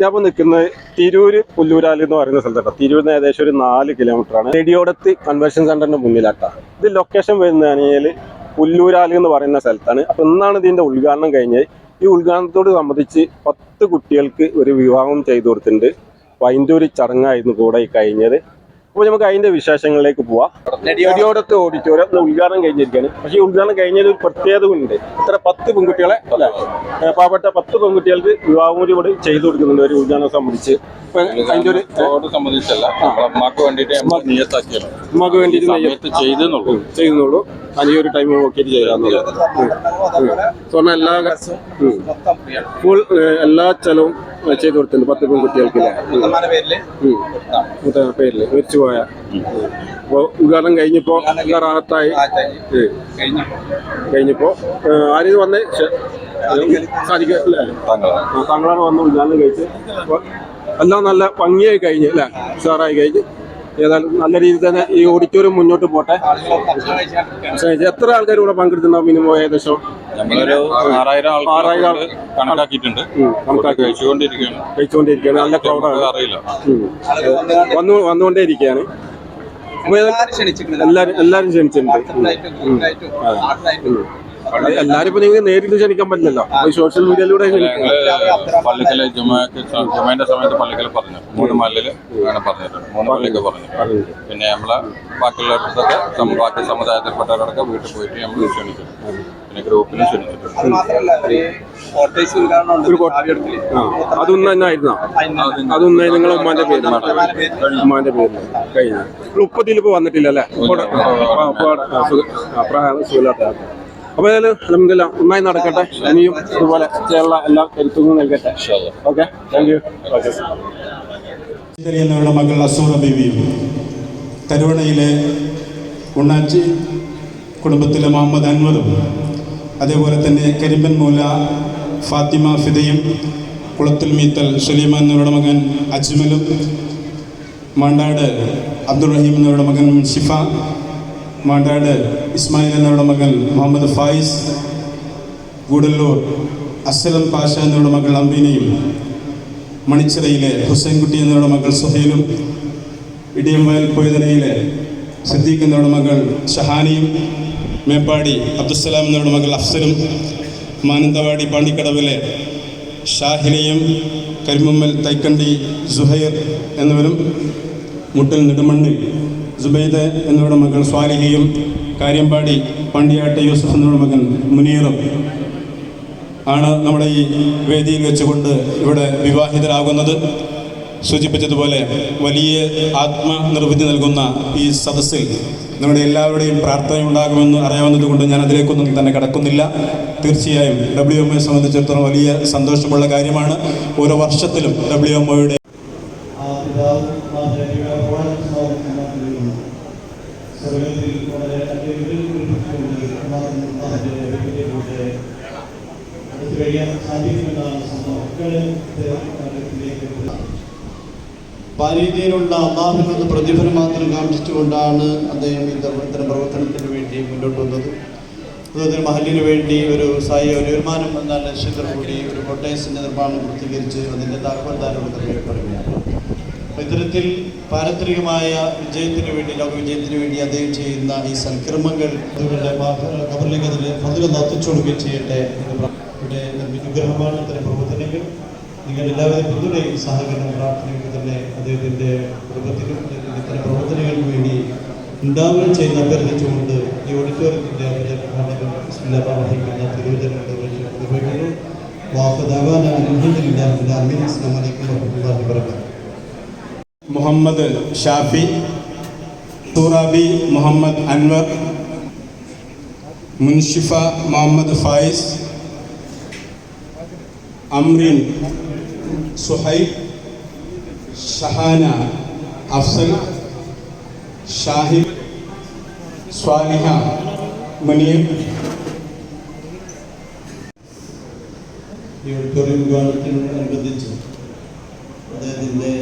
ഞാൻ ഇപ്പോൾ നിൽക്കുന്നത് തിരൂര് പുല്ലൂരാലി എന്ന് പറയുന്ന സ്ഥലത്താണ് തിരൂരിൽ നിന്ന് ഏകദേശം ഒരു നാല് കിലോമീറ്റർ ആണ്. റേഡിയോടത്ത് കൺവെൻഷൻ സെന്ററിന്റെ മുന്നിലാട്ടാണ് ഇത് ലൊക്കേഷൻ വരുന്നതാണെങ്കിൽ പുല്ലൂരാലി എന്ന് പറയുന്ന സ്ഥലത്താണ്. അപ്പൊ ഇന്നാണ് ഇതിന്റെ ഉദ്ഘാടനം കഴിഞ്ഞത്. ഈ ഉദ്ഘാടനത്തോട് സംബന്ധിച്ച് പത്ത് കുട്ടികൾക്ക് ഒരു വിവാഹം ചെയ്തു കൊടുത്തിട്ടുണ്ട്. അപ്പൊ അതിന്റെ ഒരു ചടങ്ങായിരുന്നു കൂടെ കഴിഞ്ഞത്. അപ്പോൾ നമുക്ക് അതിന്റെ വിശേഷങ്ങളിലേക്ക് പോവാം. റേഡിയോടത്ത് ഓഡിറ്റോറിയം ഉദ്ഘാടനം കഴിഞ്ഞിരിക്കുകയാണ്. പക്ഷേ ഈ ഉദ്ഘാടനം കഴിഞ്ഞതിൽ ഒരു പ്രത്യേകത ഉണ്ട് ഇത്ര പത്ത് പെൺകുട്ടികളെ അല്ലെ? പാവപ്പെട്ട പത്ത് പെൺകുട്ടികൾക്ക് വിവാഹമൂരി കൂടി ഇവിടെ ചെയ്തു കൊടുക്കുന്നുണ്ട് ഒരു ഉദ്ഘാടനം സംബന്ധിച്ച്. അപ്പൊ അതിന്റെ ഒരു റോഡ് സംബന്ധിച്ചല്ല. അമ്മയ്ക്ക് വേണ്ടിയിട്ട് നമുക്ക് വേണ്ടിയിട്ട് സമയത്ത് ചെയ്തെന്നുള്ളൂ. ചെയ്യുന്നുള്ളൂ അതിന് ഒരു ടൈം നോക്കിയിട്ട് ചെയ്യാന്നുള്ളത് സ്വർണ എല്ലാ. ഫുൾ എല്ലാ ചെലവും ചെയ്തു കൊടുത്തിട്ടുണ്ട്. പത്ത് പെൺകുട്ടികൾക്കില്ല. മുത്ത പേരിൽ? മരിച്ചു പോയ. അപ്പോൾ ഉദ്ഘാടനം കഴിഞ്ഞപ്പോ എല്ലാ റാഹത്തായി കഴിഞ്ഞപ്പോൾ ആരും വന്ന്? സാധിക്കില്ല താങ്കളാണ്. വന്ന് ഉദ്ഘാടനം കഴിച്ച്. എല്ലാം നല്ല ഭംഗിയായി കഴിഞ്ഞ് അല്ലേ ഉഷാറായി കഴിഞ്ഞ്. ഏതായാലും നല്ല രീതിയിൽ തന്നെ ഈ ഓഡിറ്റോറിയം മുന്നോട്ട് പോട്ടെ. എത്ര ആൾക്കാർ ഇവിടെ പങ്കെടുത്തിട്ടുണ്ടാവും മിനിമം ഏകദേശം? നമ്മളൊരു ആറായിരം ആറായിരം ആൾക്കാർ കണക്കാക്കിയിട്ടുണ്ട്. ഉം, കണക്കാക്കി. കഴിച്ചുകൊണ്ടിരിക്കുകയാണ്. കഴിച്ചുകൊണ്ടിരിക്കുകയാണ്. നല്ല ക്രൗഡാണ് നമുക്ക് അറിയില്ല. വന്നു വന്നുകൊണ്ടേ ഇരിക്കുകയാണ് അപ്പൊ ഏതായാലും എല്ലാരും ക്ഷണിച്ചിട്ടുണ്ട്. എല്ലാരും ഇപ്പൊ നിങ്ങൾക്ക് നേരിട്ട് ക്ഷണിക്കാൻ പറ്റില്ലല്ലോ. സോഷ്യൽ മീഡിയയിലൂടെ പള്ളിക്കൽ ജുമാന്റെ സമയത്ത് പള്ളിക്കൽ പറഞ്ഞു. മൂന്ന് മല്ലിൽ അങ്ങനെ പറഞ്ഞിട്ടുണ്ട്. മൂന്ന് പള്ളിക്ക് പറഞ്ഞു. പിന്നെ നമ്മളെ ബാക്കിയുള്ളവരുടെ ബാക്കി സമുദായത്തിൽപ്പെട്ടവരൊക്കെ വീട്ടിൽ പോയിട്ട് നമ്മൾ ക്ഷണിക്കും. പിന്നെ ഗ്രൂപ്പിൽ ക്ഷണിച്ചിട്ടുണ്ട്. അതൊന്നും തന്നെ ആയിരുന്നോ? അതൊന്നും നിങ്ങളെ ഉമ്മാന്റെ പേര് ഉമ്മാന്റെ പേര് കഴിഞ്ഞു. ഉപ്പത്തിൽ ഇപ്പൊ വന്നിട്ടില്ല അല്ലേ സുഖമില്ലാത്ത അപ്പൊ ഏതായാലും അലഹമില്ല നന്നായി നടക്കട്ടെ. ഇനിയും ഇതുപോലെ കേരള എല്ലാ കരുത്തും നൽകട്ടെ. ഓക്കെ? താങ്ക് യു എന്നവരുടെ മകൾ അസൂറ ബീവിയും കരുവണയിലെ ഉണ്ണാച്ചി കുടുംബത്തിലെ മുഹമ്മദ് അൻവറും അതേപോലെ തന്നെ കരിമ്പൻ മൂല ഫാത്തിമ ഫിദയും കുളത്തുൽ മീത്തൽ സുലൈമാൻ എന്നവരുടെ മകൻ അജ്മലും മാണ്ടാട് അബ്ദുറഹീം റഹീം എന്നവരുടെ മകൻ ഷിഫ മാണ്ടാട് ഇസ്മായിൽ എന്നവരുടെ മകൻ മുഹമ്മദ് ഫായിസ് ഗൂഡല്ലൂർ അസ്ലം പാഷ എന്നവരുടെ മകൾ അംബീനയും മണിച്ചിറയിലെ ഹുസൈൻകുട്ടി എന്നവരുടെ മകൾ സുഹൈലും ഇടിയമ്പയൽ പൊയ്തനയിലെ സിദ്ദീഖ് എന്നവരുടെ മകൾ ഷഹാനിയും മേപ്പാടി അബ്ദുസലാം എന്നവരുടെ മകൾ അഫ്സലും മാനന്തവാടി പാണ്ടിക്കടവിലെ ഷാഹിനയും കരിമുമ്മൽ തൈക്കണ്ടി സുഹൈർ എന്നിവരും മുട്ടൽ നെടുമണ്ണിൽ സുബൈദ് എന്നിവരുടെ മകൻ സ്വാലിഹിയും കാര്യമ്പാടി പണ്ടിയാട്ട് യൂസഫ് എന്നിവരുടെ മകൻ മുനീറും ആണ് നമ്മുടെ ഈ വേദിയിൽ വെച്ചുകൊണ്ട് ഇവിടെ വിവാഹിതരാകുന്നത്. സൂചിപ്പിച്ചതുപോലെ വലിയ ആത്മനിർവൃത്തി നൽകുന്ന ഈ സദസ്സിൽ നമ്മുടെ എല്ലാവരുടെയും പ്രാർത്ഥന ഉണ്ടാകുമെന്ന് അറിയാവുന്നതുകൊണ്ട് ഞാൻ അതിലേക്കൊന്നും തന്നെ കടക്കുന്നില്ല. തീർച്ചയായും ഡബ്ല്യു എം എ സംബന്ധിച്ചിടത്തോളം വലിയ സന്തോഷമുള്ള കാര്യമാണ്. ഓരോ വർഷത്തിലും ഡബ്ല്യു എം ഒയുടെ പാരീതിയിലുള്ള അള്ളാഹുവിനുള്ള പ്രതിഫലം മാത്രം കാണിച്ചുകൊണ്ടാണ് അദ്ദേഹം ഈ ധർമ്മത്തിന് പ്രവർത്തനത്തിന് വേണ്ടി മുന്നോട്ട് വന്നത്. അതുപോലെ മഹലിന് വേണ്ടി ഒരു സായി ഒരു വരുമാനം എന്ന ലക്ഷ്യത്തോടു കൂടി ഒരു കൊട്ടേഴ്സിന്റെ നിർമ്മാണം പൂർത്തീകരിച്ച് അതിന്റെ പറയുകയാണ് അപ്പോൾ ഇത്തരത്തിൽ പാരത്രികമായ വിജയത്തിന് വേണ്ടി ലോക വിജയത്തിന് വേണ്ടി അദ്ദേഹം ചെയ്യുന്ന ഈ സൽക്രമങ്ങൾ അതുപോലെ കബറിലേക്ക് അതിൽ ഫതിൽ നത്തിച്ചു കൊടുക്കുകയും ചെയ്യട്ടെ ഇവിടെ വിഗ്രഹമാണ് ഇത്തരം പ്രവർത്തനങ്ങൾ നിങ്ങൾ എല്ലാവരും പിന്തുണയും സഹകരണം പ്രാർത്ഥനയ്ക്ക് തന്നെ അദ്ദേഹത്തിന്റെ കുടുംബത്തിനും ഇത്തരം പ്രവർത്തനങ്ങൾക്ക് വേണ്ടി ഉണ്ടാവുകയും ചെയ്യുന്ന അഭ്യർത്ഥിച്ചുകൊണ്ട് ഈ ഓഡിറ്റോറിയത്തിന്റെ അവതരണം വഹിക്കുന്ന തിരുവചനം നിർവഹിക്കുന്നു മുഹമ്മദ് ഷാഫി തൂറാബി മുഹമ്മദ് അൻവർ മുൻഷിഫ മുഹമ്മദ് ഫായിസ് അമ്രീൻ സുഹൈബ് ഷഹാന അഫ്സൽ ഷാഹിദ് സ്വാലിഹ മുനീർ ഈ ഓഡിറ്റോറിയം ഉദ്ഘാടനത്തിനോടനുബന്ധിച്ച് അദ്ദേഹത്തിന്റെ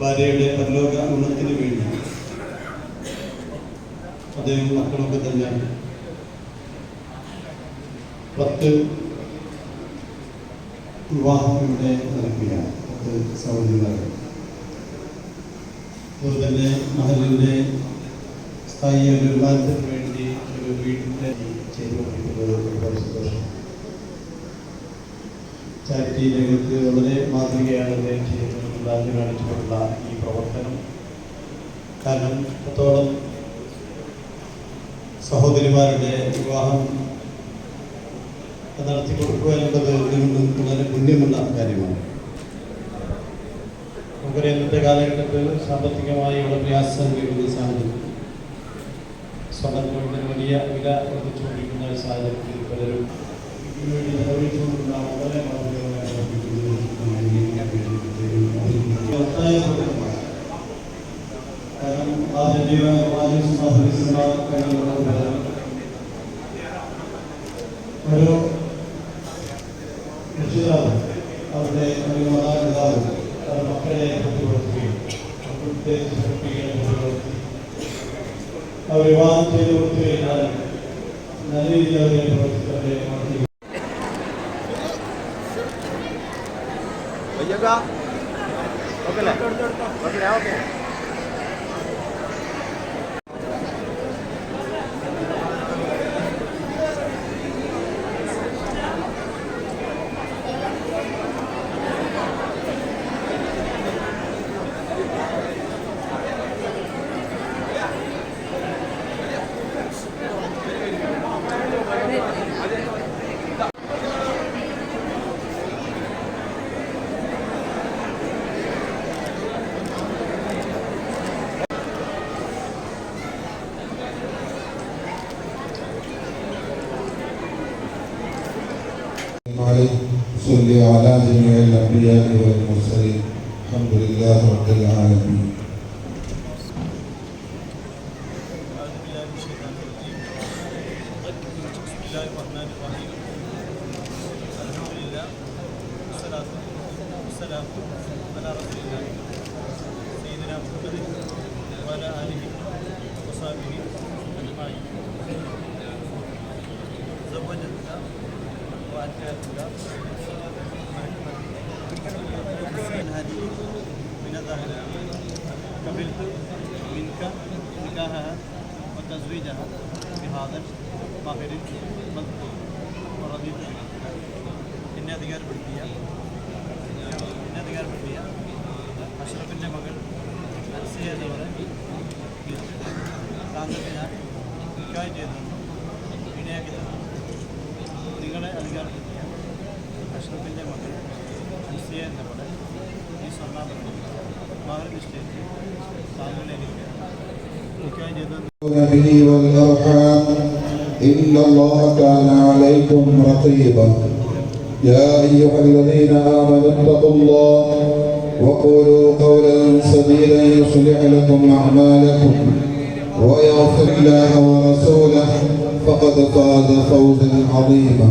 ഭാര്യയുടെ പരലോക ഗുണത്തിന് വേണ്ടി അദ്ദേഹം മക്കളൊക്കെ തന്നെ പത്ത് വിവാഹം ഇവിടെ നടക്കുകയാണ്. അത് സൗകര്യങ്ങളാണ് അതുപോലെ തന്നെ മഹലിന്റെ സ്ഥായി വിവാഹത്തിന് വേണ്ടി ഒരു വീടിന്റെ ചെയ്തുകൊണ്ടിരിക്കുന്നത് ഒരുപാട് സന്തോഷം. ചാരിറ്റി രംഗത്ത് വളരെ മാതൃകയാണ് കാണിച്ചിട്ടുള്ള ഈ പ്രവർത്തനം. കാരണം അത്തോളം സഹോദരിമാരുടെ വിവാഹം നടത്തി കൊടുക്കുക എന്നുള്ളത് ഇതിനൊന്നും വളരെ പുണ്യമുള്ള കാര്യമാണ്. നമുക്കറിയാം ഇന്നത്തെ കാലഘട്ടത്തിൽ സാമ്പത്തികമായി ഉള്ള പ്രയാസം നേരിടുന്ന സാഹചര്യം. സ്വർണത്തിന് വലിയ വില വർദ്ധിച്ചുകൊണ്ടിരിക്കുന്ന ഒരു സാഹചര്യത്തിൽ പലരും ഇതിനു വേണ്ടി ചെലവഴിച്ചുകൊണ്ടുള്ള വളരെ മാതൃകമായ ഒത്തായ പ്രവർത്തനമാണ്. കാരണം ആദ്യ ഓരോ രക്ഷിതാവ് അവരുടെ ഒരു മാതാപിതാവ് അവരുടെ മക്കളെ പ്രതിവർത്തിക്കുകയും പ്രത്യേകിച്ച് കുട്ടികളെ പ്രതിവർത്തി അവർ വിവാഹം ചെയ്ത് കൊടുത്തു കഴിഞ്ഞാൽ നല്ല രീതിയിൽ അവരെ പ്രവർത്തിച്ചവരെ മാറ്റി. Okay okay okay. صل على جميع الأنبياء والمرسلين الحمد لله رب العالمين father Bahrain എന്നെ അധികാരപ്പെടുത്തിയ എന്നെ അധികാരപ്പെടുത്തിയ അഷ്റഫിന്റെ മകൾ അൻസിയ എന്നിവരെ താങ്കൾക്ക് ഞാൻ നിക്കായ ചെയ്തതാണ് ഇണയാക്കി തന്നു നിങ്ങളെ അധികാരപ്പെടുത്തിയ അഷ്റഫിന്റെ മകൾ അൻസിയ എന്നവളെ ഈ സ്വർണാഭരണം മകൾ നിശ്ചയിച്ച് താങ്കളെ എനിക്ക് به والأرحام إن الله كان عليكم رقيبا يا أيها الذين آمنوا اتقوا الله وقولوا قولا سديدا يصلح لكم أعمالكم ويغفر الله ورسوله فقد فاز فوزا عظيما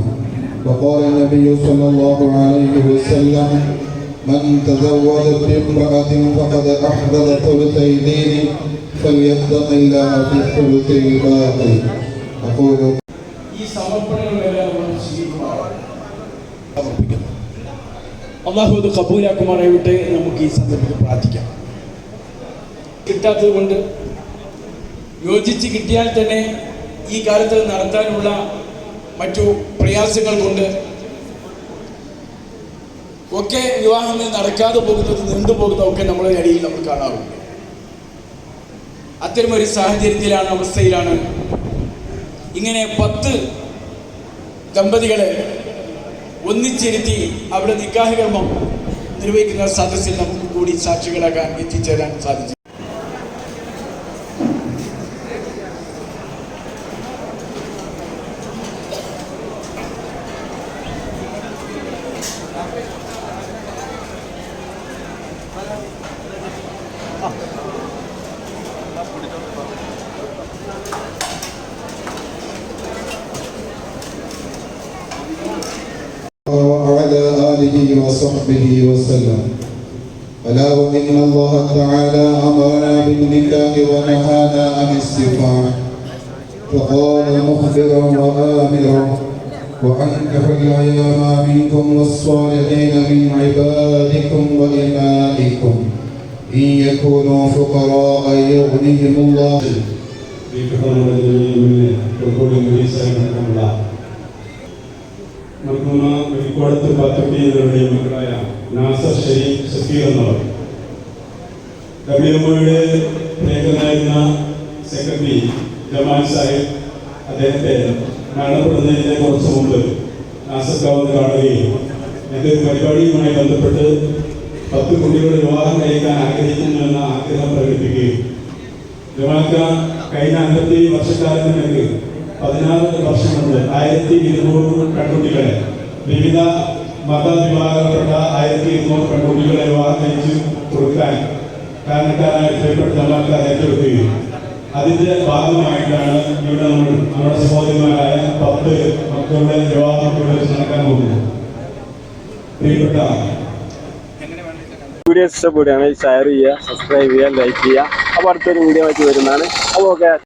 وقال النبي صلى الله عليه وسلم من تزوج بامرأة فقد أحدث ثلثي دينه فليتق الله في الثلث الباقي أقول ഈ സമർപ്പണങ്ങളെല്ലാം നമ്മൾ സ്വീകരിക്കുമാറാണ് സമർപ്പിക്കുന്നു അള്ളാഹു അത് കബൂലാക്കുമാറായിട്ട് നമുക്ക് ഈ സന്ദർഭത്തിൽ പ്രാർത്ഥിക്കാം കിട്ടാത്തത് കൊണ്ട് യോജിച്ച് കിട്ടിയാൽ തന്നെ ഈ കാലത്ത് നടത്താനുള്ള മറ്റു പ്രയാസങ്ങൾ കൊണ്ട് ഒക്കെ വിവാഹങ്ങൾ നടക്കാതെ പോകുന്നത് നീണ്ടുപോകുന്നതൊക്കെ നമ്മുടെ ഇടയിൽ നമ്മൾ കാണാറുണ്ട് അത്തരമൊരു സാഹചര്യത്തിലാണ് അവസ്ഥയിലാണ്. ഇങ്ങനെ പത്ത് ദമ്പതികളെ ഒന്നിച്ചിരുത്തി അവിടെ നിക്കാഹ് നിർവഹിക്കുന്ന സദസ്സിൽ നമുക്ക് കൂടി സാക്ഷികളാകാൻ എത്തിച്ചേരാൻ സാധിച്ചു. آله وصحبه وسلم. ألا وإن الله تعالى أمرنا بالنكاح ونهانا عن السفاح فقال مخبرا وآمرا. وأنكح الأيام منكم والصالحين من عبادكم وإمائكم. إن يكونوا فقراء يغنيهم الله. മർഹൂമ വെളിക്കോടത്ത് പാത്തുട്ടിയുടെ മക്കളായ നാസർ ഷെരീഫ് സഫീർ എന്നവർ. കബീർമയുടെ പ്രിയങ്കനായിരുന്ന സെക്രട്ടറി ജമാൽ സാഹിബ് അദ്ദേഹത്തെ മരണപ്പെടുന്നതിന് കുറച്ച് മുമ്പ് നാസർക്ക് വന്ന് കാണുകയും എന്റെ പരിപാടിയുമായി ബന്ധപ്പെട്ട് പത്ത് കുട്ടികളുടെ വിവാഹം കഴിക്കാൻ ആഗ്രഹിക്കുന്നുവെന്ന ആഗ്രഹം പ്രകടിപ്പിക്കുകയും ജമാക്ക കഴിഞ്ഞ അൻപത്തി വർഷക്കാലത്തിനിടയ്ക്ക് പതിനാറ് വർഷം കൊണ്ട് ആയിരത്തി ഇരുന്നൂറ് പെൺകുട്ടികളെ വിവിധ മതവിഭാഗപ്പെട്ട ആയിരത്തി ഇരുന്നൂറ് പെൺകുട്ടികളെ വിവാഹം കൊടുക്കാൻ കാരണക്കാരായ പ്രിയപ്പെട്ട ഏറ്റെടുക്കുകയും അതിന്റെ ഭാഗമായിട്ടാണ് ഇവിടെ നമ്മൾ നമ്മുടെ സഹോദരിമാരായ പത്ത് മക്കളുടെ വിവാഹം ഇവിടെ നടക്കാൻ പോകുന്നത്. പ്രിയപ്പെട്ട വീഡിയോ ഇഷ്ടപ്പെടുകയാണെങ്കിൽ ഷെയർ ചെയ്യുക സബ്സ്ക്രൈബ് ചെയ്യുക ലൈക്ക് ചെയ്യുക. അപ്പോൾ അടുത്തൊരു വീഡിയോ ആയിട്ട് വരുന്നതാണ്. അപ്പോൾ ഓക്കെ.